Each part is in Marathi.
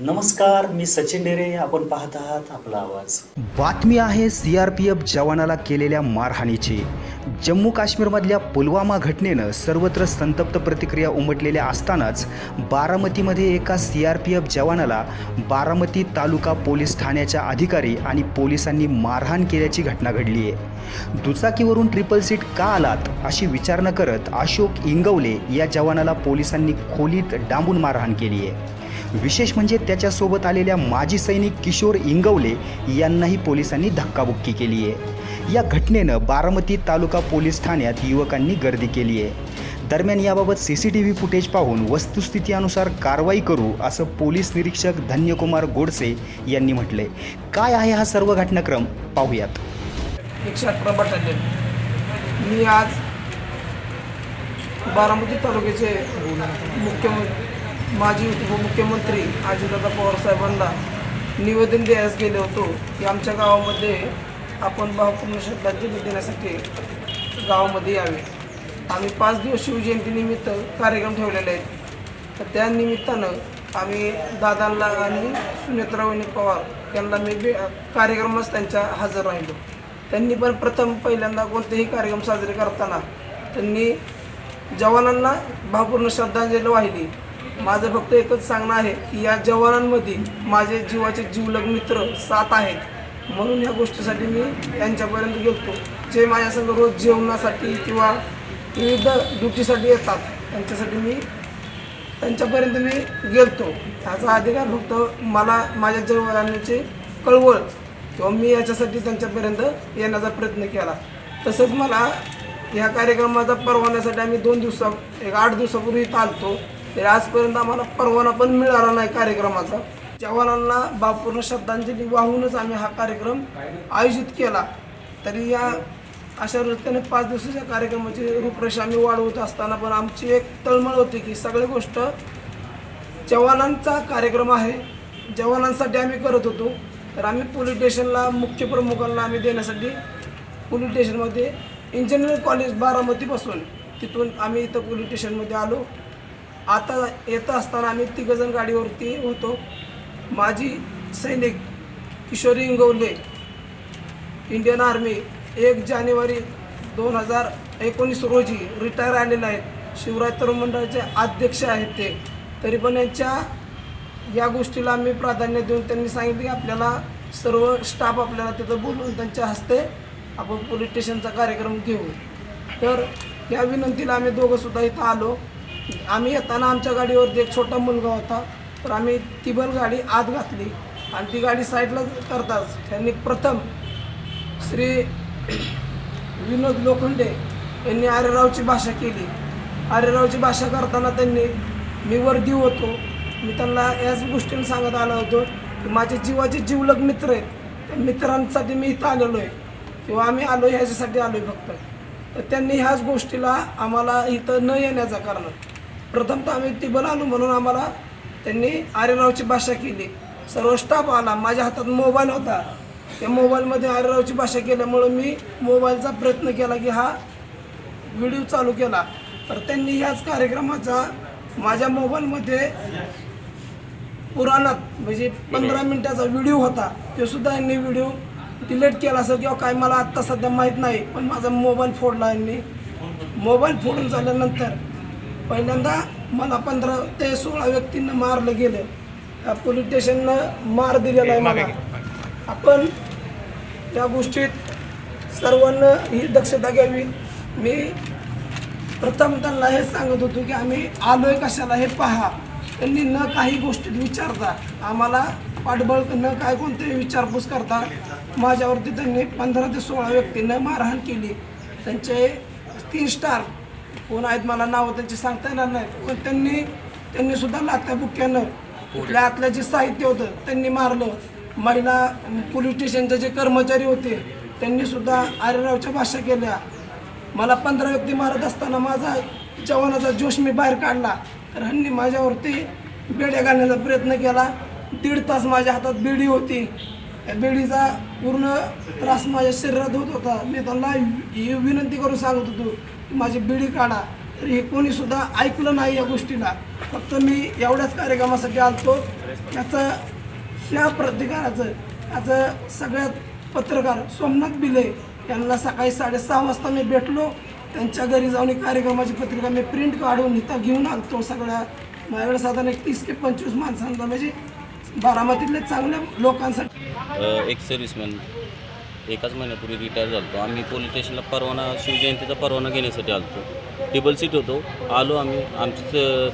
नमस्कार मी सचिन डेरे. आपण पाहत आहात आपला आवाज. बातमी आहे सी आर पी एफ जवानाला केलेल्या मारहाणीची. जम्मू काश्मीरमधल्या पुलवामा घटनेनं सर्वत्र संतप्त प्रतिक्रिया उमटलेल्या असतानाच बारामतीमध्ये एका सी आर पी एफ जवानाला बारामती तालुका पोलीस ठाण्याच्या अधिकारी आणि पोलिसांनी मारहाण केल्याची घटना घडली आहे. दुचाकीवरून ट्रिपल सीट का आलात अशी विचारणा करत अशोक इंगवले या जवानाला पोलिसांनी खोलीत डांबून मारहाण केली आहे. विशेष म्हणजे त्याच्यासोबत आलेल्या माजी सैनिक किशोर इंगवले यांनाही पोलिसांनी धक्काबुक्की केली आहे. या घटनेनं बारामती तालुका पोलीस ठाण्यात युवकांनी गर्दी केली आहे. दरम्यान याबाबत C C T V footage पाहून वस्तुस्थितीनुसार कारवाई करू असं पोलीस निरीक्षक धन्यकुमार गोडसे यांनी म्हटलंय. काय आहे हा सर्व घटनाक्रम? पाहूयात. मी आज बारामती तालुक्याचे मुख्यमंत्री माजी उपमुख्यमंत्री आजीदादा पवार साहेबांना निवेदन द्यायस गेलो होतो. की आमच्या गावामध्ये आपण भावपूर्ण श्रद्धांजली देण्यासाठी गावामध्ये यावे. आम्ही पाच दिवस शिवजयंतीनिमित्त कार्यक्रम ठेवलेले आहेत. तर त्या निमित्तानं आम्ही दादांना आणि सुनेत्रावणी पवार यांना मी बे कार्यक्रमच त्यांच्या हजर राहिलो. त्यांनी पण प्रथम पहिल्यांदा कोणतेही कार्यक्रम साजरे करताना त्यांनी जवानांना भावपूर्ण श्रद्धांजली वाहिली. माझं फक्त एकच सांगणं आहे की या जवानांमध्ये माझे जीवाचे जीवलग मित्र सात आहेत. म्हणून या गोष्टीसाठी मी यांच्यापर्यंत गेलो जे माझ्यासंग रोज जेवणासाठी किंवा विविध ड्युटीसाठी येतात त्यांच्यासाठी मी त्यांच्यापर्यंत मी गेलतो. ह्याचा अधिकार फक्त मला माझ्या जवानांची कळवळ किंवा मी याच्यासाठी त्यांच्यापर्यंत येण्याचा प्रयत्न केला. तसंच मला ह्या कार्यक्रमाचा परवान्यासाठी आम्ही दोन दिवसा एक आठ दिवसापूर्वी इथं आलतो. तरी आजपर्यंत आम्हाला परवाना पण मिळाला नाही कार्यक्रमाचा. जवानांना बापूर्ण श्रद्धांजली वाहूनच आम्ही हा कार्यक्रम आयोजित केला. तरी या अशा रस्त्याने पाच दिवसाच्या कार्यक्रमाची रूपरेषा आम्ही वाढवत असताना पण आमची एक तळमळ होती की सगळी गोष्ट जवानांचा कार्यक्रम आहे. जवानांसाठी आम्ही करत होतो. तर आम्ही पोलीस स्टेशनला मुख्य प्रमुखांना आम्ही देण्यासाठी पोलीस स्टेशनमध्ये इंजिनिअरिंग कॉलेज बारामतीपासून तिथून आम्ही इथं पोलीस स्टेशनमध्ये आलो. आता येत असताना आम्ही तिघंजण गाडीवरती होतो. माजी सैनिक किशोरी इंगवले इंडियन आर्मी एक जानेवारी दोन हजार एकोणीस रोजी रिटायर आलेले आहेत. शिवराज तरुण मंडळाचे अध्यक्ष आहेत ते. तरी पण यांच्या या गोष्टीला आम्ही प्राधान्य देऊन त्यांनी सांगितले की आपल्याला सर्व स्टाफ आपल्याला तिथं बोलवून त्यांच्या हस्ते आपण पोलीस स्टेशनचा कार्यक्रम घेऊ. तर या विनंतीला आम्ही दोघंसुद्धा इथं आलो. आम्ही येताना आमच्या गाडीवरती एक छोटा मुलगा होता तर आम्ही तिबल गाडी आत घातली. आणि ती गाडी साईडला करताच त्यांनी प्रथम श्री विनोद लोखंडे यांनी आर्यरावची भाषा केली. आर्यरावची भाषा करताना त्यांनी मी वर्दी होतो. मी त्यांना याच गोष्टीने सांगत आलो होतो की माझे जीवाचे जीवलग मित्र आहेत. त्या मित्रांसाठी मी इथं आलेलो आहे. किंवा आम्ही आलो ह्याच्यासाठी आलो आहे फक्त. तर त्यांनी ह्याच गोष्टीला आम्हाला इथं न येण्याचा कारण प्रथमतः आम्ही ती आलो म्हणून आम्हाला त्यांनी आर्यरावची भाषा केली. सर्व स्टाफ आला. माझ्या हातात मोबाईल होता. त्या मोबाईलमध्ये आर्यरावची भाषा केल्यामुळं मी मोबाईलचा प्रयत्न केला की हा व्हिडिओ चालू केला. तर त्यांनी ह्याच कार्यक्रमाचा माझ्या मोबाईलमध्ये पुराणात म्हणजे पंधरा मिनिटाचा व्हिडिओ होता. तो सुद्धा यांनी व्हिडिओ डिलीट केला असेल किंवा काय मला आत्ता सध्या माहीत नाही. पण माझा मोबाईल फोडला यांनी. मोबाईल फोडून झाल्यानंतर पहिल्यांदा मला पंधरा ते सोळा व्यक्तींना मारलं गेलं. त्या पोलीस स्टेशननं मार दिलेला आहे मला. आपण त्या गोष्टीत सर्वांना ही दक्षता घ्यावी. मी प्रथम त्यांना हे सांगत होतो की आम्ही आलोय कशाला हे पहा. त्यांनी न काही गोष्टीत विचारता आम्हाला पाठबळ न काय कोणतेही विचारपूस करता माझ्यावरती त्यांनी पंधरा ते सोळा व्यक्तींना मारहाण केली. त्यांचे तीन स्टार कोण आहेत मला नावं त्यांची सांगता येणार नाही पण त्यांनी त्यांनी सुद्धा लात्या बुक्यानं कुठल्या आतल्या जे साहित्य होतं त्यांनी मारलं. महिला पोलीस स्टेशनचे जे कर्मचारी होते त्यांनी सुद्धा आर्यरावच्या भाषा केल्या. मला पंधरा व्यक्ती मारत असताना माझा जवानाचा जोश मी बाहेर काढला. तर ह्यांनी माझ्यावरती बेड्या घालण्याचा प्रयत्न केला. दीड तास माझ्या हातात बेडी होती. त्या बेडीचा पूर्ण त्रास माझ्या शरीरात होत होता. मी त्यांना ही विनंती करून सांगत होतो की माझी बीडी काढा. तरी हे कोणीसुद्धा ऐकलं नाही या गोष्टीला. फक्त मी एवढ्याच कार्यक्रमासाठी आलतो. याचं या प्रतिकाराचं याचं सगळ्यात पत्रकार सोमनाथ बिले यांना सकाळी साडेसहा वाजता मी भेटलो. त्यांच्या घरी जाऊन एक कार्यक्रमाची पत्रिका मी प्रिंट काढून इथं घेऊन आलतो सगळ्या. माझ्याकडे साधारण एक तीस ते पंचवीस माणसांचा म्हणजे बारामतीतल्या चांगल्या लोकांसाठी. एक सर्व्हिसमॅन एकाच महिन्यापूर्वी रिटायर झालो आम्ही पोलीस स्टेशनला परवाना शिवजयंतीचा परवाना घेण्यासाठी आलो टेबल सीट होतो. आलो आम्ही. आमची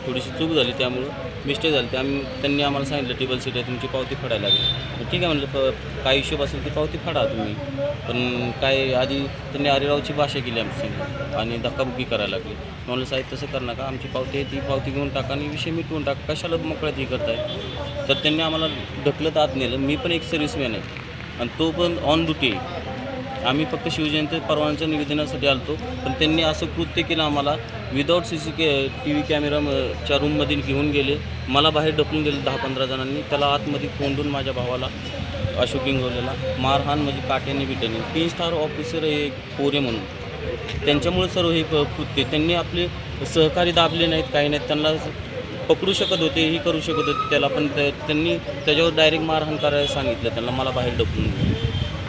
थोडीशी चूक झाली त्यामुळं मिस्टेक झाली. ते आम्ही त्यांनी आम्हाला सांगितलं टेबल सीट आहे तुमची पावती फाडायला लागेल. ठीक आहे म्हणलं प काय हिशोब असेल ती पावती फाडा तुम्ही. पण काय आधी त्यांनी आरेरावची भाषा केली आमची आणि धक्काबुक्की करायला लागली. म्हणलं साहेब तसं कर नका. आमची पावती आहे ती पावती घेऊन टाका आणि विषय मिटवून टाका. कशाला मोकळ्यात हे करताय? तर त्यांनी आम्हाला ढकलत आत नेलं. मी पण एक सर्व्हिसमॅन आहे. आणि तो पण ऑन ड्युटी आम्ही फक्त शिवजयंती परवान्याच्या निवेदनासाठी आलतो पण त्यांनी असं कृत्य केलं आम्हाला. Without C C K T V कॅमेराच्या रूममध्ये घेऊन गेले. मला बाहेर ढकलून गेले दहा पंधरा जणांनी. त्याला आतमध्ये कोंडून माझ्या भावाला अशोक इंगवलेला मारहाण म्हणजे काट्याने बिट्याने. तीन स्टार ऑफिसर हे कोरे म्हणून. त्यांच्यामुळे सर्व हे कृत्य त्यांनी आपले सहकारी दाबले नाहीत काही नाहीत. त्यांना पकडू शकत होते ही करू शकत होते त्याला पण त्यांनी त्याच्यावर डायरेक्ट मारहाण करायला सांगितलं त्यांना मला बाहेर ढकलून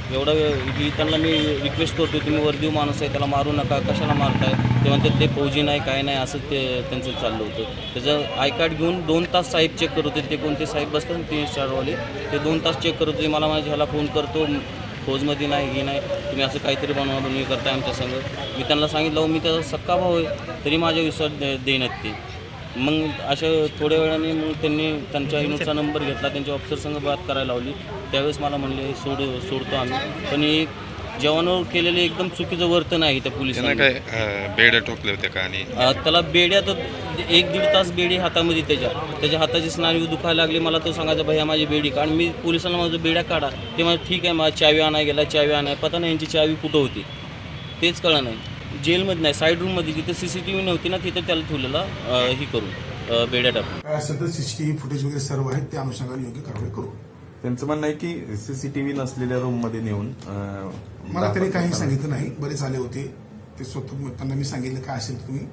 एवढं ही त्यांना मी रिक्वेस्ट करतो तुम्ही वर्दीव माणूस आहे त्याला मारू नका कशाला मारताय? ते म्हणतात ते फौजी नाही काय नाही असं ते त्यांचं चाललं होतं. त्याचं आय कार्ड घेऊन दोन तास साहेब चेक करत होते ते कोणते साहेब बसतात ना तीन स्टारवाले ते दोन तास चेक करत होते मला माझ्या ह्याला फोन करतो फौजमध्ये नाही हे नाही तुम्ही असं काहीतरी बनवा बनवी करताय आमच्या संग. मी त्यांना सांगितलं मी त्याचा सक्का भाऊ आहे तरी माझ्या विश्वास दे देण्यात ते मग अशा थोड्या वेळाने मग त्यांनी त्यांच्या युनिटचा नंबर घेतला त्यांच्या ऑफिसर संग बात करायला लावली. त्यावेळेस मला म्हणले सोड सोडतो आम्ही. पण एक जवानावर केलेले एकदम चुकीचं वर्तन आहे त्या पोलिसांना काय बेड्या टोकल्या होत्या का आणि त्याला बेड्या तर एक दीड तास बेडी हातामध्ये त्याच्या त्याच्या हाताची स्नायू दुखायला लागली. मला तो सांगायचा भैया माझी बेडी काढ. मी पोलिसांना माझं बेड्या काढा. ते मला ठीक आहे माझी चावी आणाय गेला चावी आणाय पता नाही यांची चावी कुठं होती. तेच कळलं नाही. जेलमध्ये नाही साईड रूममध्ये जिथे सी सी टी व्ही नव्हती ना तिथे त्याला ठेवलेला ही करून अ, बेड्या टाकून. काय असेल तर सीसीटीव्ही फुटेज वगैरे सर्व आहेत त्या अनुषंगाने योग्य कारवाई करू. त्यांचं म्हणणं आहे की सीसीटीव्ही नसलेल्या रूममध्ये नेऊन अं, मला त्यांनी काही सांगितलं नाही बरेच आले होते. ते स्वतः त्यांना मी सांगितलं काय असेल तर तुम्ही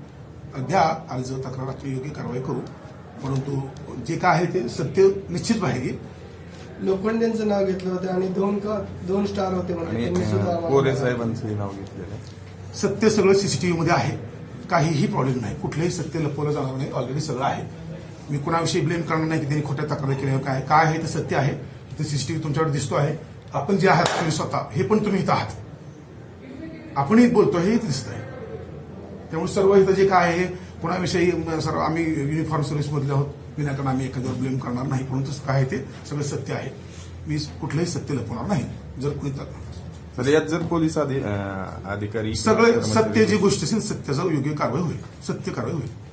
द्या अर्ज तक्रार योग्य कारवाई करू. परंतु जे काय आहे ते सत्य निश्चित बाहेर येईल लोखंडेंचं नाव घेतलं होतं आणि दोन का दोन स्टार होते आणि म्हणजे त्यांनी सुद्धा आम्हाला- कोरे साहेबांचंही नाव घेतलेलं आहे. सत्य सगळं सीसीटीव्ही मध्ये आहे. काहीही प्रॉब्लेम नाही. कुठलंही सत्य लपवलं जाणार नाही. ऑलरेडी सगळं आहे. मी कुणाविषयी ब्लेम करणार नाही की त्यांनी खोट्या तक्रार केल्या काय. काय आहे ते सत्य आहे? ते सीसीटीव्ही तुमच्याकडे दिसतो आहे. आपण जे आहात तुम्ही स्वतः. हे पण तुम्ही इथं आहात. आपणही बोलतो हे दिसत आहे त्यामुळे सर्व इथं जे काय आहे कुणाविषयी सर्व आम्ही युनिफॉर्म सर्व्हिसमधले आहोत. विनाकारण आम्ही एखाद्यावर ब्लेम करणार नाही. परंतु काय आहे ते सगळं सत्य आहे. मी कुठलंही सत्य लपवणार नाही. जर कुणी तर यात जर पोलीस अधि- अं, अधिकारी सगळे सत्य जी गोष्ट असेल सत्याचा योग्य कारवाई होईल. सत्य कारवाई होईल.